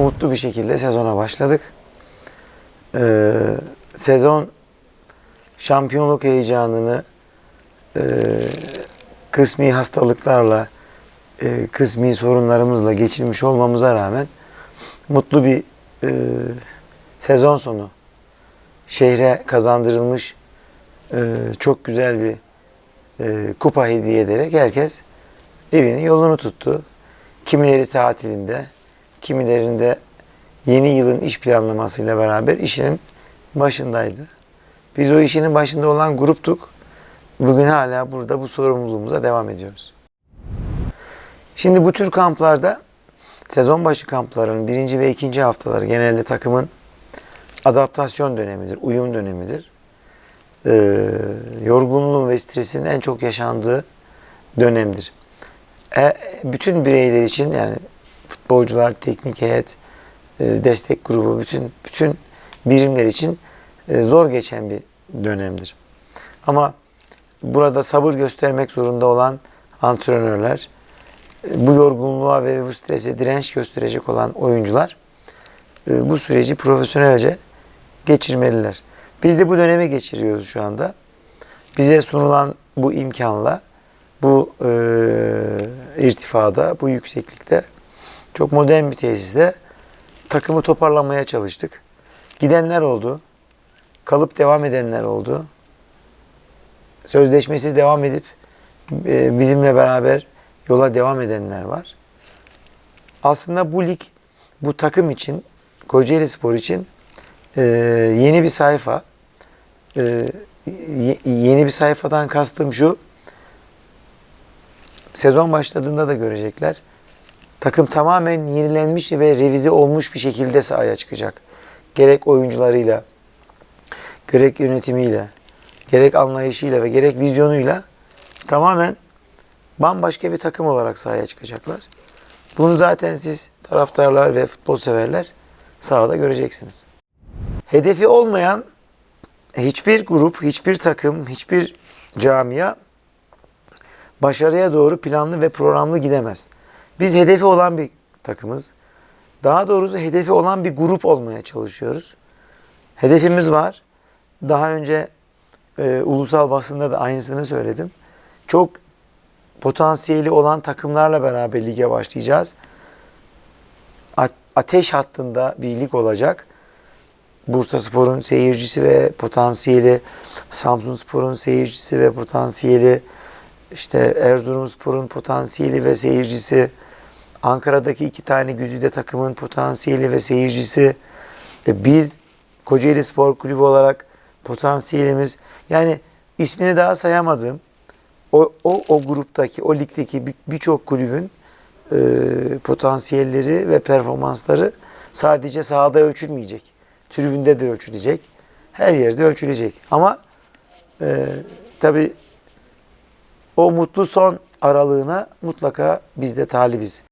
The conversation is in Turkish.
mutlu bir şekilde sezona başladık. Ee, sezon şampiyonluk heyecanını e, kısmi hastalıklarla, e, kısmi sorunlarımızla geçirmiş olmamıza rağmen mutlu bir e, sezon sonu şehre kazandırılmış e, çok güzel bir e, kupa hediye ederek herkes evinin yolunu tuttu. Kimileri tatilinde, kimilerinde yeni yılın iş planlamasıyla beraber işinin başındaydı. Biz o işinin başında olan gruptuk. Bugün hala burada bu sorumluluğumuza devam ediyoruz. Şimdi bu tür kamplarda sezon başı kampların birinci ve ikinci haftaları genelde takımın adaptasyon dönemidir, uyum dönemidir. Ee, yorgunluğun ve stresin en çok yaşandığı dönemdir. E, bütün bireyler için yani futbolcular, teknik heyet, e, destek grubu, bütün bütün birimler için e, zor geçen bir dönemdir. Ama burada sabır göstermek zorunda olan antrenörler, e, bu yorgunluğa ve bu strese direnç gösterecek olan oyuncular bu süreci profesyonelce geçirmeliler. Biz de bu dönemi geçiriyoruz şu anda. Bize sunulan bu imkanla, bu e, irtifada, bu yükseklikte çok modern bir tesiste takımı toparlamaya çalıştık. Gidenler oldu. Kalıp devam edenler oldu. Sözleşmesi devam edip e, bizimle beraber yola devam edenler var. Aslında bu lig bu takım için, Kocaeli Spor için e, yeni bir sayfa. E, ye- yeni bir sayfadan kastım şu. Sezon başladığında da görecekler. Takım tamamen yenilenmiş ve revize olmuş bir şekilde sahaya çıkacak. Gerek oyuncularıyla, gerek yönetimiyle, gerek anlayışıyla ve gerek vizyonuyla tamamen bambaşka bir takım olarak sahaya çıkacaklar. Bunu zaten siz taraftarlar ve futbol severler sahada göreceksiniz. Hedefi olmayan hiçbir grup, hiçbir takım, hiçbir camia başarıya doğru planlı ve programlı gidemez. Biz hedefi olan bir takımız. Daha doğrusu hedefi olan bir grup olmaya çalışıyoruz. Hedefimiz var. Daha önce e, ulusal basında da aynısını söyledim. Çok potansiyeli olan takımlarla beraber lige başlayacağız. Ateş hattında bir lig olacak. Bursa Spor'un seyircisi ve potansiyeli, Samsun Spor'un seyircisi ve potansiyeli, işte Erzurum Spor'un potansiyeli ve seyircisi, Ankara'daki iki tane güzide takımın potansiyeli ve seyircisi, e, biz Kocaeli Spor Kulübü olarak potansiyelimiz, yani ismini daha sayamadığım o, o, o gruptaki, o ligdeki bir- birçok kulübün e, potansiyelleri ve performansları sadece sahada ölçülmeyecek. Tribünde de ölçülecek. Her yerde ölçülecek. Ama e, tabii o mutlu son aralığına mutlaka biz de talibiz.